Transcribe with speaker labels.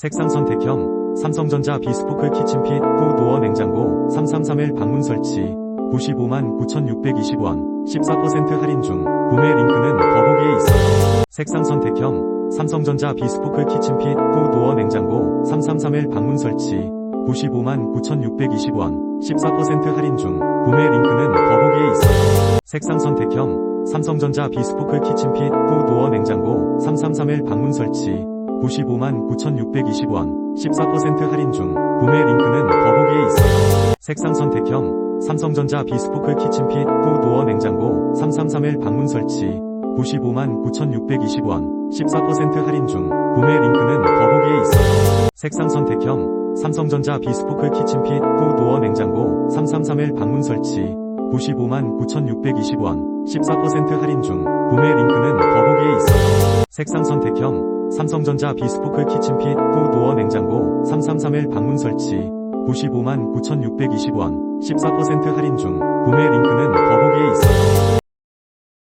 Speaker 1: 색상 선택형 삼성전자 비스포크 키친핏 후 도어 냉장고 3331 방문 설치. 95만 9,620원. 14% 할인 중 구매 링크는 더보기에 있어요. 색상 선택형 삼성전자 비스포크 키친핏 후 도어 냉장고 3331 방문 설치. 95만 9,620원. 14% 할인 중 구매 링크는 더보기에 있어요. 색상 선택형 삼성전자 비스포크 키친핏 후 도어 냉장고 3331 방문 설치 95만 9,620원 14% 할인 중 구매 링크는 더보기에 있어요. 색상 선택형 삼성전자 비스포크 키친핏 후 도어 냉장고 3331 방문 설치 95만 9,620원 14% 할인 중 구매 링크는 더보기에 있어요. 색상 선택형 삼성전자 비스포크 키친핏 후 도어 냉장고 3331 방문 설치 95만 9,620원 14% 할인 중 구매 링크는 더보기에 있어요. 색상 선택형 삼성전자 비스포크 키친핏 후 도어 냉장고 3331 방문 설치. 95만 9,620원 14% 할인 중. 구매 링크는